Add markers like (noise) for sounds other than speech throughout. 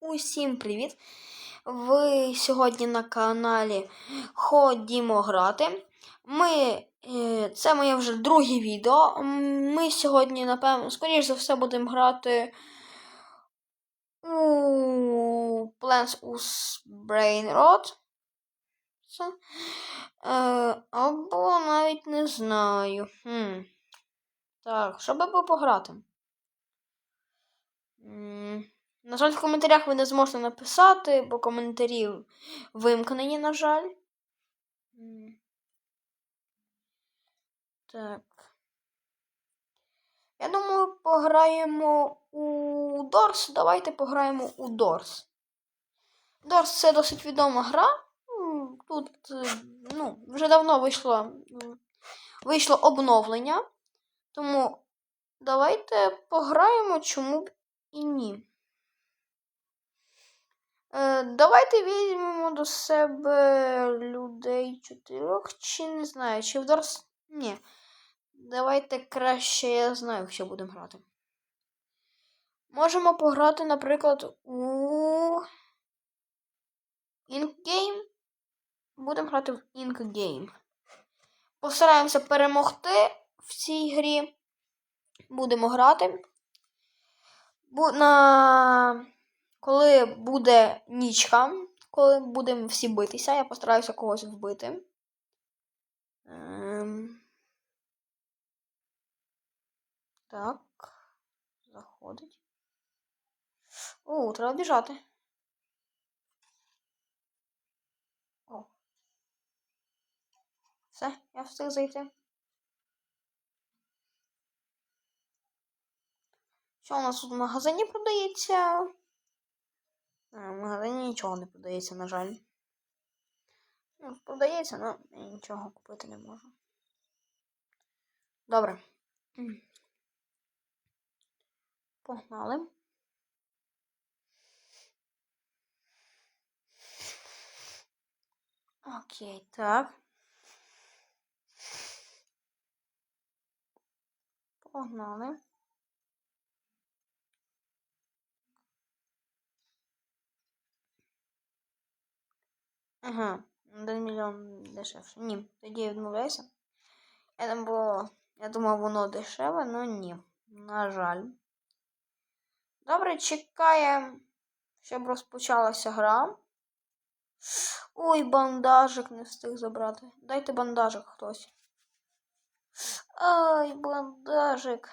Усім привіт! Ви сьогодні на каналі Ходімо грати. Ми, е, це моє вже друге відео. Ми сьогодні, напевно, скоріш за все, будемо грати у Plants us Brain Rot. Е, або навіть не знаю. Хм. Так, що би пограти? На жаль, в коментарях ви не зможете написати, бо коментарі вимкнені, на жаль. Так. Я думаю, пограємо у Дорс. Давайте пограємо у Дорс. Дорс це досить відома гра. Тут е, ну, вже давно вийшло, вийшло обновлення. Тому давайте пограємо, чому б і ні. Е, давайте візьмемо до себе людей чотирьох, чи не знаю, чи в Дорс. Ні. Давайте краще я знаю, що будемо грати. Можемо пограти, наприклад, у Game. Будемо грати в Game. Постараємося перемогти в цій грі. Будемо грати. Бу- на... Коли буде нічка, коли будемо всі битися, я постараюся когось вбити. Ем... Так. Заходить. О, треба біжати. О. Все, я встиг зайти. Що у нас тут в магазині продається? Магазині нічого не продається, на жаль. Ну, продається, але я нічого купити не можу. Добре. Погнали. Окей, так. Погнали. Ага, один мільйон дешевше. Ні, тоді я відмовляюся. Я там було. Я думав, воно дешеве, але ні. На жаль. Добре, чекаємо, щоб розпочалася гра. Ой, бандажик не встиг забрати. Дайте бандажик хтось. Ай, бандажик.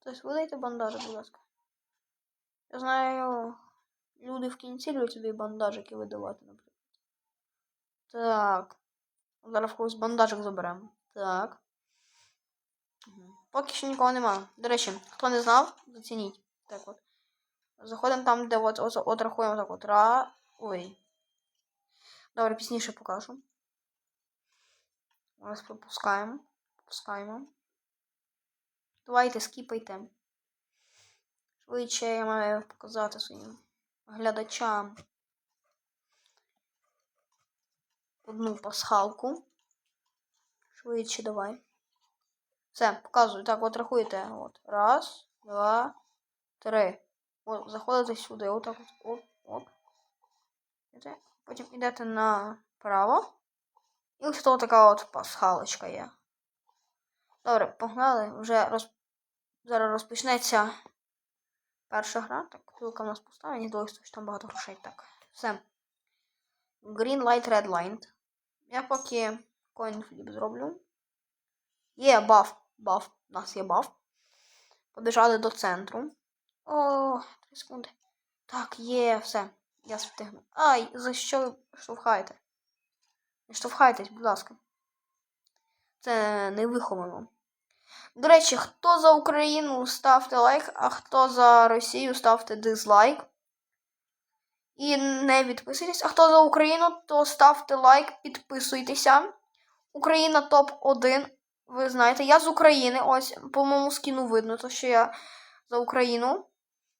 Хтось видайте бандажик, будь ласка. Я знаю, люди в кінці люблять собі бандажики видавати, наприклад. Так. Зараз в когось бандажик заберемо. Так. Поки що нікого нема. До речі, хто не знав, зацініть. Так от. Заходимо там, де от, от, от рахуємо так от. Ра. Ой. Добре, пізніше покажу. Зараз пропускаємо. Пропускаємо. Давайте скіпайте. Швидше я маю показати своїм глядачам одну пасхалку. Швидше давай. Все, показую. Так, от рахуєте. От. Раз, два, три. От, заходите сюди. Отак от. Оп, оп. Потім йдете направо. І ось тут така от пасхалочка є. Добре, погнали. Вже роз... зараз розпочнеться перша гра. Так, пилка в нас пуста, мені здалося, що там багато грошей. Так, все. Green light, red light. Я поки coin зроблю. Є баф. Баф. У нас є баф. Побіжали до центру. О, 3 секунди. Так, є, все. Я встигну. Ай, за що ви штовхаєте? Не штовхайтесь, будь ласка. Це не виховано. До речі, хто за Україну ставте лайк, а хто за Росію ставте дизлайк. І не підписуйтесь. А хто за Україну, то ставте лайк, підписуйтеся. Україна топ-1. Ви знаєте, я з України. Ось, по моєму скіну видно, то що я за Україну.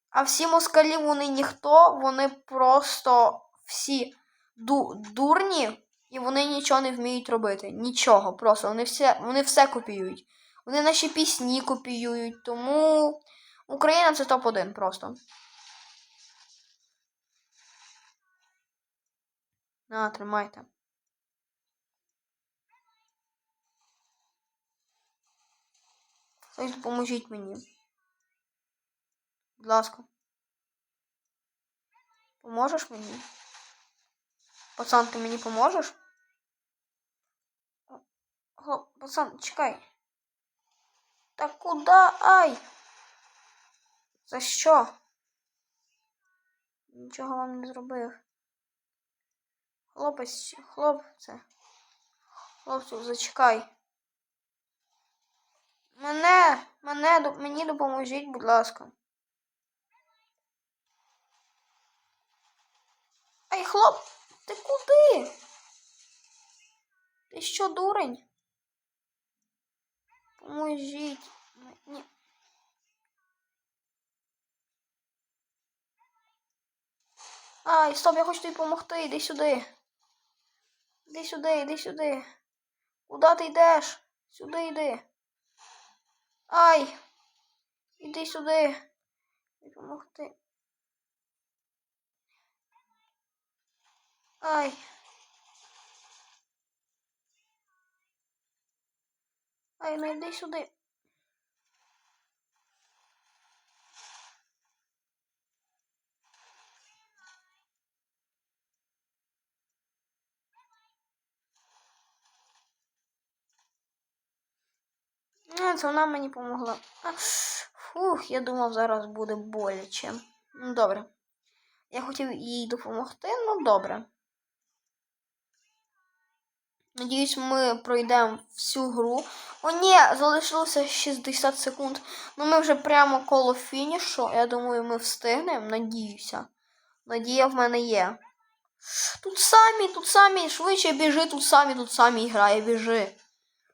А всі москалі, вони ніхто, вони просто всі ду дурні, і вони нічого не вміють робити. Нічого. Просто вони все, вони все копіюють. Вони наші пісні копіюють, тому Україна це топ-1 просто. На, тримайте. Хтось допоможіть мені. Будь ласка. Поможеш мені? Пацан, ти мені поможеш? Пацан, чекай. Та куда? Ай! За що? Нічого вам не зробив. Хлопець, хлопце. Хлопцю, зачекай. Мене, мене, мені допоможіть, будь ласка. Ай, хлоп, ти куди? Ти що, дурень? Поможіть мені. Ай, стоп, я хочу тобі допомогти. Іди сюди. Іди сюди, іди сюди. Куда ти йдеш? Сюди йди. Ай! Іди сюди. Допомогти. Ай. Ай, ну йди сюди. Ну, це вона мені помогла. Фух, я думав, зараз буде боляче. Ну, добре. Я хотів їй допомогти, ну добре. Надіюсь, ми пройдемо всю гру. О, ні, залишилося 60 секунд. Ну ми вже прямо коло фінішу. Я думаю, ми встигнемо. Надіюся. Надія в мене є. Тут самі, тут самі, швидше біжи, тут самі, тут самі грає, біжи.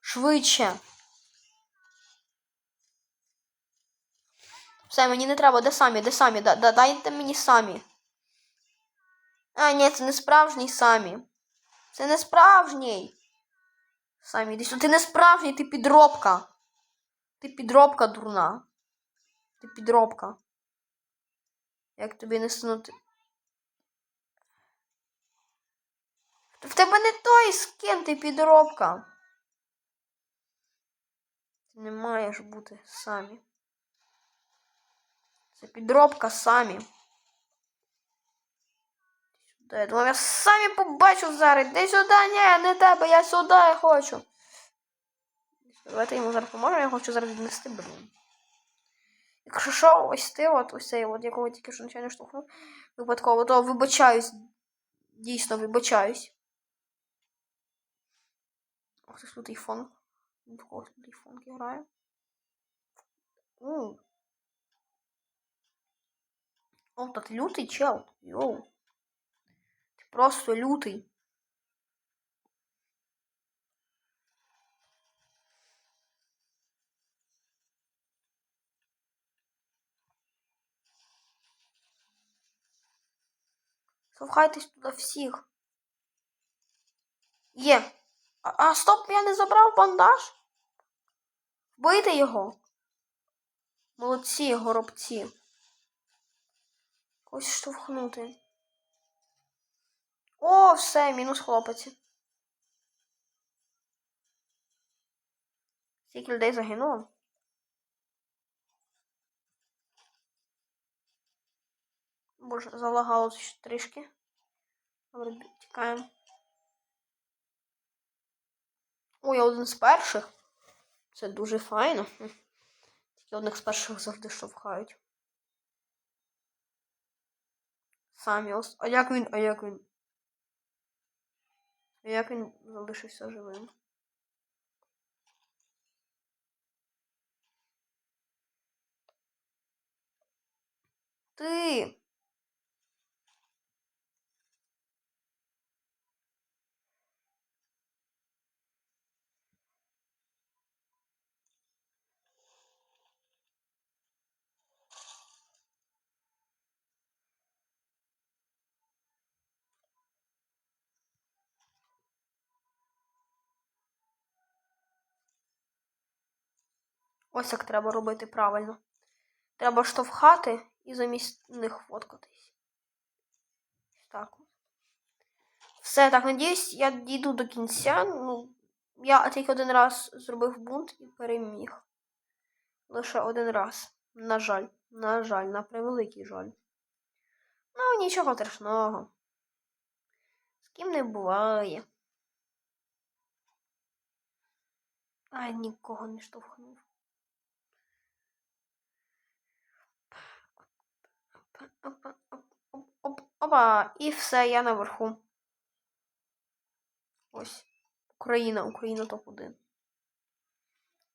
Швидше. Все, мені не треба, де самі, де самі? Да, да, дайте мені самі. А, ні, це не справжній самі. Це не справжній. Самі йди сюди. Ти не справжній, ти підробка. Ти підробка дурна. Ти підробка. Як тобі не снути? В тебе не той скін, ти підробка. Ти не маєш бути самі. Це підробка самі. Я думаю, я самі побачу зараз. Де сюди, ні, не тебе, я сюди хочу. Давайте йому зараз поможемо, я хочу зараз віднести, блін. Якщо що, ось ти, от ось цей, от якого тільки що нічого не штовхнув. Випадково, то вибачаюсь. Дійсно, вибачаюсь. Ох, ж тут фон. В когось тут фон грає. О, так лютий чел. Йоу. Просто лютий. Слухайтесь туди всіх. Є. А, а стоп, я не забрав бандаж. Бийте його. Молодці, горобці. Ось штовхнути. О, все, мінус хлопець. Скільки людей загинуло? Боже, залагало ще трішки. Добре, тікаємо. О, я один з перших. Це дуже файно. Тільки одних з перших завжди штовхають. Самі ос. А як він, а як він? А як він залишився живим? Ти. Ось як треба робити правильно. Треба штовхати і замість них фоткатись. Так. Все, так, надіюсь, я дійду до кінця. Ну, я тільки один раз зробив бунт і переміг. Лише один раз. На жаль, на жаль, на превеликий жаль. Ну, нічого страшного. З ким не буває. Ай, нікого не штовхнув. Опа, оп, оп, оп, Опа, і все, я наверху. Ось. Україна, Україна топ-1.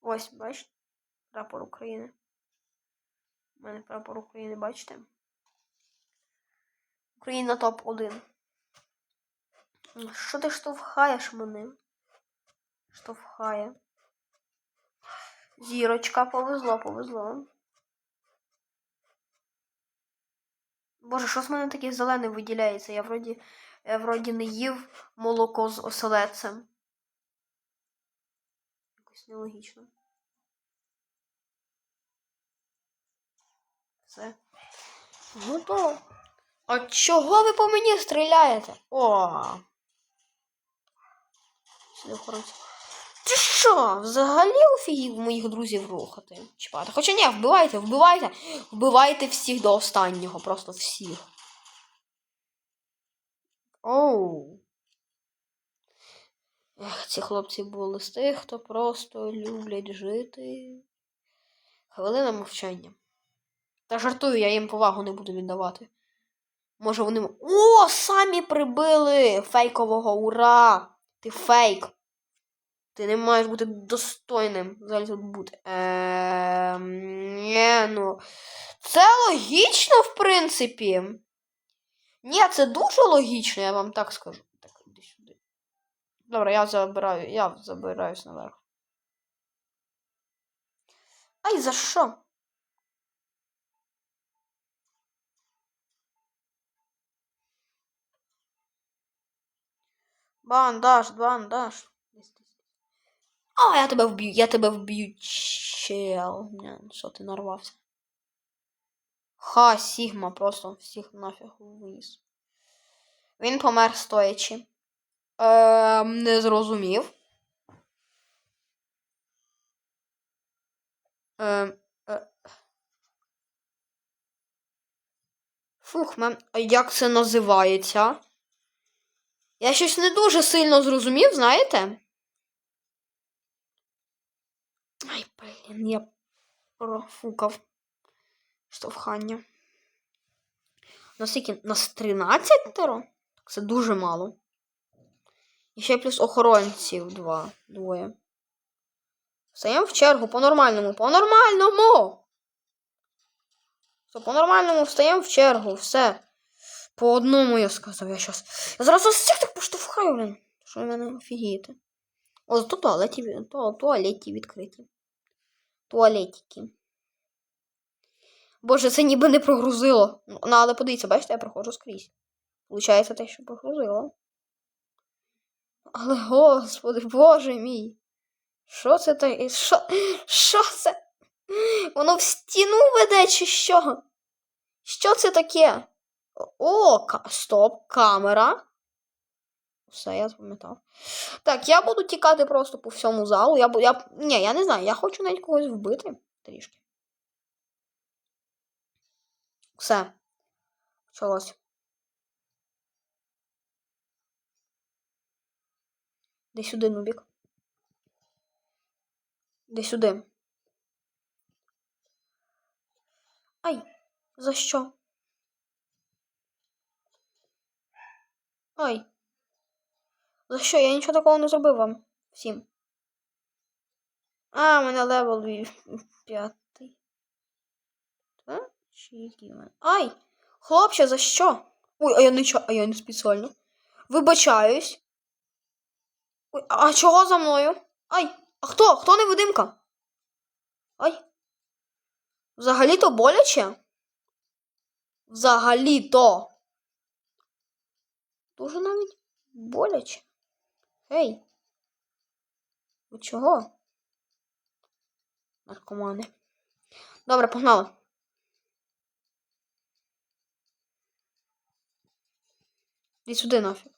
Ось, бачите? Прапор України. У мене прапор України, бачите? Україна топ-1. Що ти штовхаєш мене? Штовхає. Зірочка, повезло, повезло. Боже, що з мене таке зелене виділяється? Я вроді, я вроді не їв молоко з оселедцем. Якось нелогічно. Все. Готово. А чого ви по мені стріляєте? О. Сюди охоронці. Ти що? Взагалі офігів моїх друзів рухати? Чіпати. Хоча ні, вбивайте, вбивайте. Вбивайте всіх до останнього, просто всіх. Оу. Ех, ці хлопці були з тих, хто просто люблять жити. Хвилина мовчання. Та жартую, я їм повагу не буду віддавати. Може вони. О, самі прибили фейкового ура! Ти фейк. Ти не маєш бути достойним взагалі тут бути. Ем, ні, ну. Це логічно, в принципі. Ні, це дуже логічно, я вам так скажу. Так, іди сюди. Добре, я забираю, я забираюсь наверх. Ай, за що? Бандаж, бандаж. А, я тебе вб'ю, я тебе вб'ю, чел. Що ти нарвався? Ха, Сігма просто всіх нафіг виніс. Він помер стоячи. Ем, не зрозумів. Ем, е. Фух, мен, як це називається? Я щось не дуже сильно зрозумів, знаєте? Ай, блін, я профукав штовхання. Наскільки? Нас 13 теро? Так це дуже мало. І ще плюс охоронців два, двоє. Стаємо в чергу по-нормальному. По-нормальному! Все, по-нормальному встаємо в чергу, все. По одному я сказав, я щас. Я зараз вас всіх так поштовхаю, блін. Що ви мене офігієте? О, зато туалеті, туалеті відкриті. Туалетики. Боже, це ніби не прогрузило. Ну, але подивіться, бачите, я проходжу скрізь. Получається те, що прогрузило. Але, господи, боже мій. Що це таке? Що, що це? Воно в стіну веде, чи що? Що це таке? О, ка- стоп, камера. Все, я запам'ятав. Так, я буду тікати просто по всьому залу. Я, я, ні, я не знаю, я хочу навіть когось вбити трішки. Все. Почалось. Де сюди, Нубік. Де сюди. Ай, за що? Ай. За що? Я нічого такого не зробив вам всім. А, у мене левел п'ятий. Ай! Хлопче, за що? Ой, а я не чо- а я не спеціально. Вибачаюсь. Ой, а чого за мною? Ай! А хто? Хто невидимка? Ай. Взагалі-то боляче? Взагалі-то. Дуже навіть боляче. Ей. Ви чого? Наркомани. Добре, погнали. Іди сюди нафіг.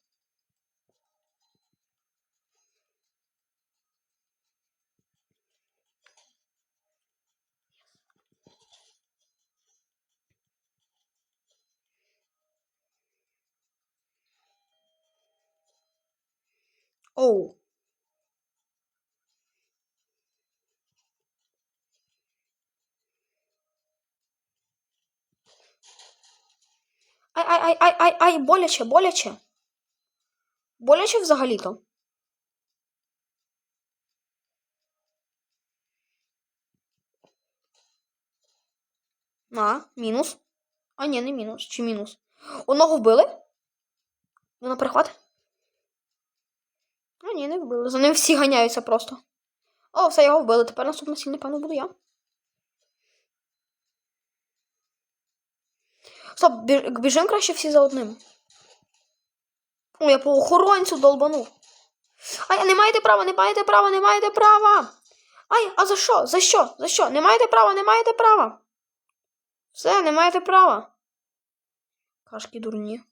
Оу. Ай, ай, ай, ай, ай, ай, боляче, боляче. Боляче взагалі-то. На, мінус. А, ні, не мінус. Чи мінус? Одного вбили? Ну, на перехват. А, ні, не вбили. За ним всі ганяються просто. О, все, його вбили. Тепер наступна сіль, напевно, буду я. Стоп, біж, біжимо краще всі за одним. О, я по охоронцю долбанув. Ай, не маєте права, не маєте права, не маєте права. Ай, а за що? За що? За що? Не маєте права, не маєте права. Все, не маєте права. Кашки дурні.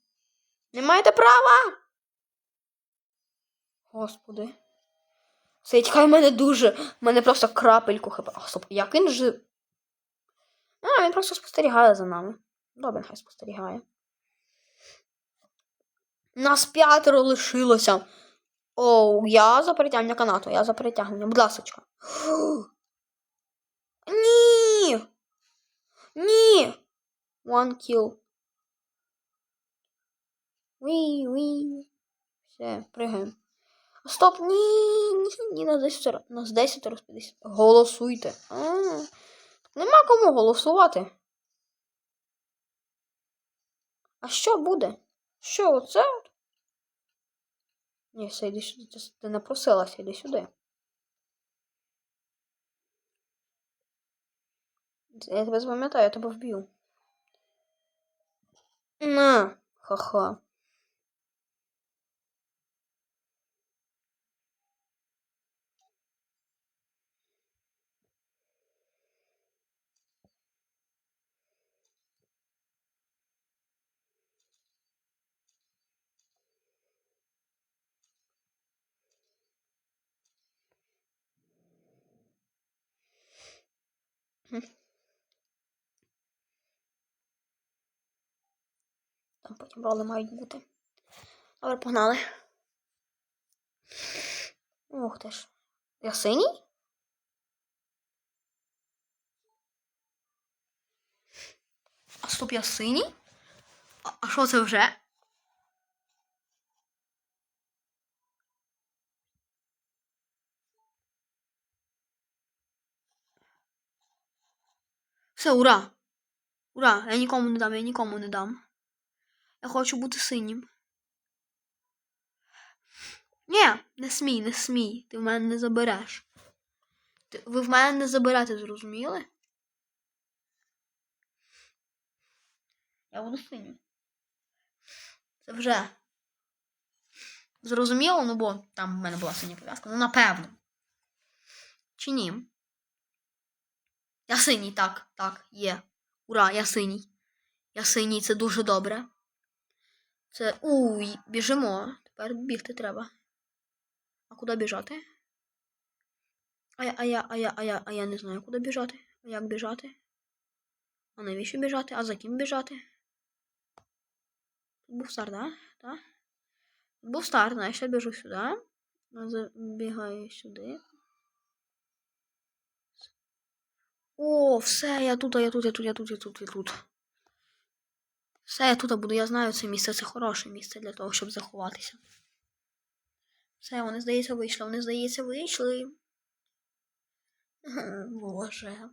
Не маєте права. Господи. Це тікає в мене дуже. В мене просто крапельку хп. А, стоп, як він же. А, він просто спостерігає за нами. Добре, хай спостерігає. Нас п'ятеро лишилося. Оу, я за перетягнення канату, я за перетягнення. Будь ласочка. (gasps) Ні. Ні. One kill. Уі, уі. Все, пригаємо. Стоп, ні, ні, ні, нас 10, нас 10 роз 50. Голосуйте. А, нема кому голосувати. А що буде? Що оце? Ні, все, йди сюди. Ти, не йди сюди. Я тебе запам'ятаю, я тебе вб'ю. На, ха-ха. Там потім роли мають бути. Добре, погнали. Ух ти ж. Я синій? А стоп, я синій? А що це вже? Все, ура! Ура! Я нікому не дам, я нікому не дам. Я хочу бути синім. Ні, не смій, не смій. Ти в мене не забереш. Ви в мене не заберете, зрозуміли? Я буду синім. Це вже. Зрозуміло, ну бо там в мене була синя пов'язка. Ну, напевно. Чи ні? Я синій, так, так, є. Ура, я синій. Я синій, це дуже добре. Це. Уй, біжимо. Тепер бігти треба. А куди біжати? А я, а я, а я, а я, а я не знаю, куди біжати. А як біжати? А навіщо біжати? А за ким біжати? Тут був стар, да? Тут був стар, значить я біжу сюди. Забігаю сюди. О, все, я тут, я тут, я тут, я тут, я тут, я тут. Все, я тут буду, я знаю це місце, це хороше місце для того, щоб заховатися. Все, вони, здається, вийшли, вони, здається, вийшли. Боже.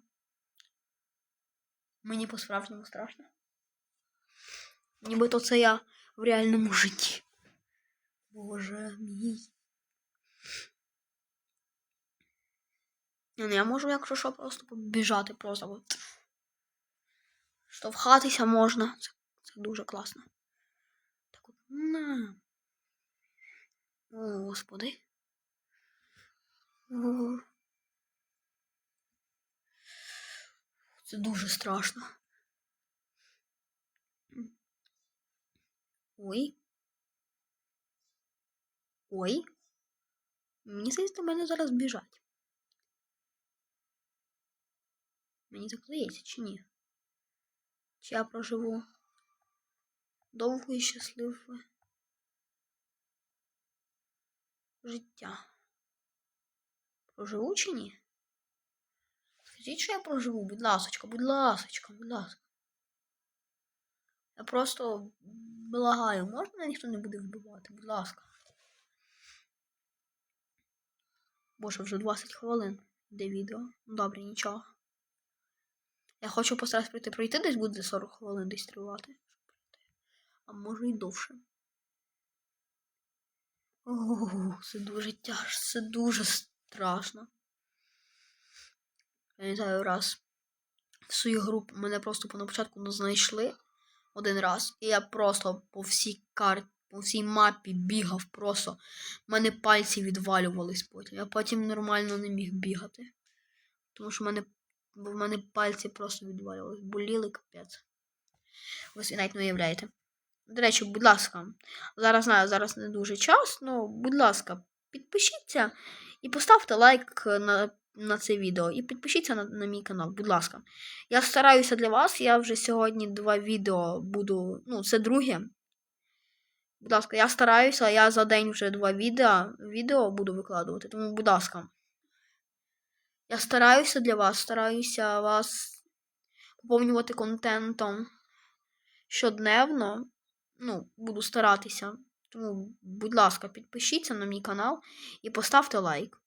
Мені по-справжньому страшно. Нібито це я в реальному житті. Боже мій. Ну, я можу, якщо що, просто побіжати просто. Штовхатися можна. Це, це дуже класно. Так от. На. О, господи. О. Це дуже страшно. Ой. Ой. Мені здається, мене зараз біжать. Мені так здається, чи ні? Чи я проживу довго і щасливо? життя. Проживу чи ні? Скажіть, що я проживу, будь ласочка, будь ласочка, будь ласка. Я просто благаю, можна мене ніхто не буде вбивати, будь ласка. Боже, вже 20 хвилин йде відео. Ну, Добре, нічого. Я хочу постаратися пройти. Пройти десь буде 40 хвилин десь тривати. А може і довше. О, це дуже тяжко, це дуже страшно. Я не знаю, раз в свою групу мене просто на початку не знайшли один раз. І я просто по всій карті, по всій мапі бігав просто. У мене пальці відвалювались потім. Я потім нормально не міг бігати. Тому що в мене, бо в мене пальці просто відвалювались. Боліли капець. Ви собі навіть не уявляєте. До речі, будь ласка, зараз знаю, зараз не дуже час, але будь ласка, підпишіться і поставте лайк на на це відео. І підпишіться на, на мій канал, будь ласка. Я стараюся для вас. Я вже сьогодні два відео буду. Ну, це друге. Будь ласка, я стараюся, я за день вже два відео відео буду викладувати. Тому, будь ласка. Я стараюся для вас, стараюся вас поповнювати контентом щодневно. Ну, буду старатися. Тому, будь ласка, підпишіться на мій канал і поставте лайк.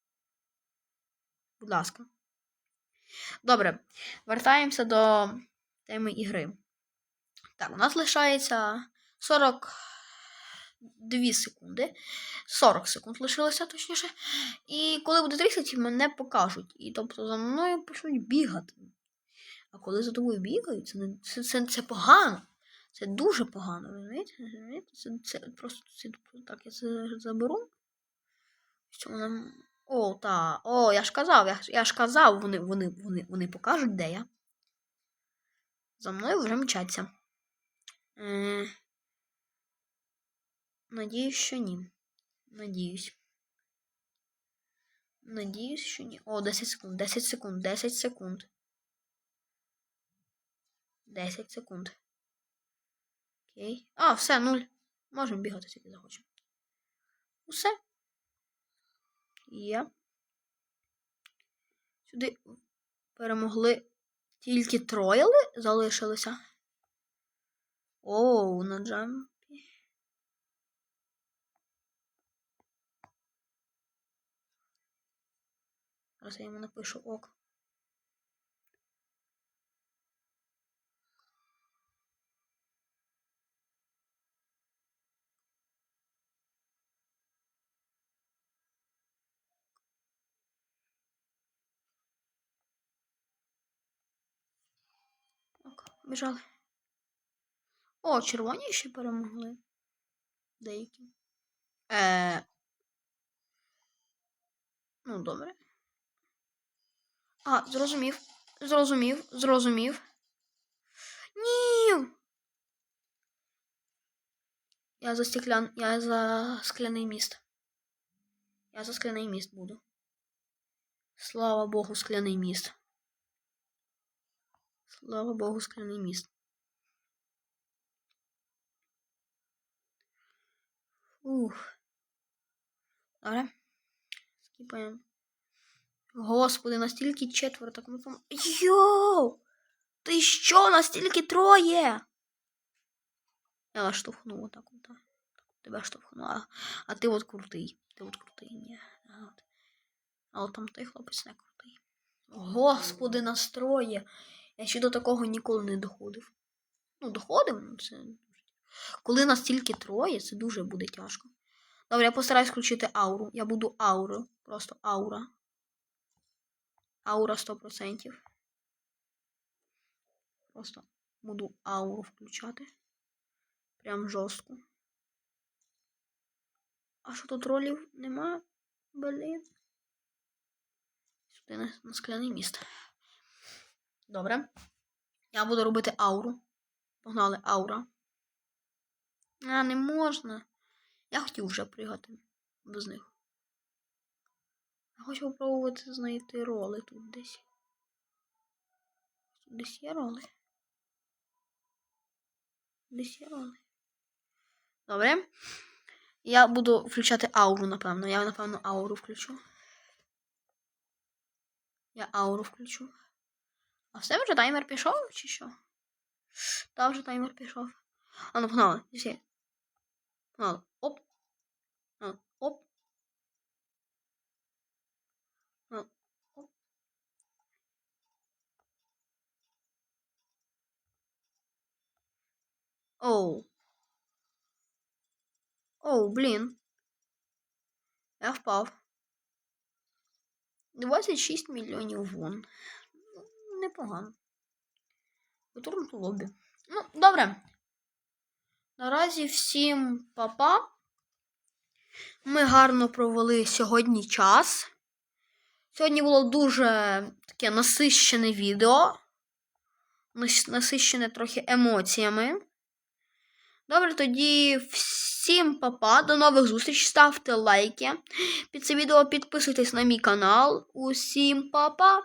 Будь ласка. Добре, вертаємося до теми ігри. Так, у нас лишається 42 секунди. 40 секунд лишилося, точніше. І коли буде 30, мене покажуть. І тобто за мною почнуть бігати. А коли за тобою бігають, це це, це, це погано. Це дуже погано, розумієте? Це, це просто це, так, я це заберу. Вона о, та. О, я ж казав, я, я ж казав, вони вони, вони, вони покажуть, де я. За мною вже мчаться. Е... Надіюсь, що ні. Надіюсь. Надіюсь, що ні. О, 10 секунд, 10 секунд, 10 секунд. 10 секунд. Окей. А, все, нуль. Можемо бігати, скільки захочемо. Усе. Є. Сюди перемогли тільки троє залишилися. Оу, на джампі. Зараз я йому напишу ок. Ок, біжали. О, червоні ще перемогли. Деякі. Е... Ну, добре. А, зрозумів. Зрозумів, зрозумів. Ні. Я за стеклян... Я за скляний міст. Я за скляний міст буду. Слава Богу, скляний міст. Слава Богу, скляний міст. Ух. Добре. Скіпаємо. Господи, настільки четверо, так ми там. Йоу! Ти що? Настільки троє? Я вас штовхну отак от. Тебе штовхну. А, ти от крутий. Ти от крутий. Ні. А от, а там той хлопець не крутий. Господи, настроє. Я ще до такого ніколи не доходив. Ну, доходив, ну це. Коли нас тільки троє, це дуже буде тяжко. Добре, я постараюсь включити ауру. Я буду ауру. Просто аура. Аура 100%. Просто буду ауру включати. Прям жорстко. А що тут ролів нема? Блін. Сюди на, на скляний міст. Добре. Я буду робити ауру. Погнали аура. А, не можна. Я хотів вже пригати без них. Хочу спробувати знайти роли тут десь. Тут десь є роли. Десь є роли. Добре. Я буду включати ауру, напевно. Я, напевно, ауру включу. Я ауру включу. А все вже таймер пішов, чи що? Та вже таймер пішов. А ну погнали. Погнали. Оп. Оп. Оу. Оу, блін. Я впав. 26 мільйонів вон. Непогано. Потурм лобі. Ну, добре. Наразі всім папа. Ми гарно провели сьогодні час. Сьогодні було дуже таке насищене відео. Насищене трохи емоціями. Добре, тоді всім папа. До нових зустрічей. Ставте лайки. Під це відео підписуйтесь на мій канал. Усім папа.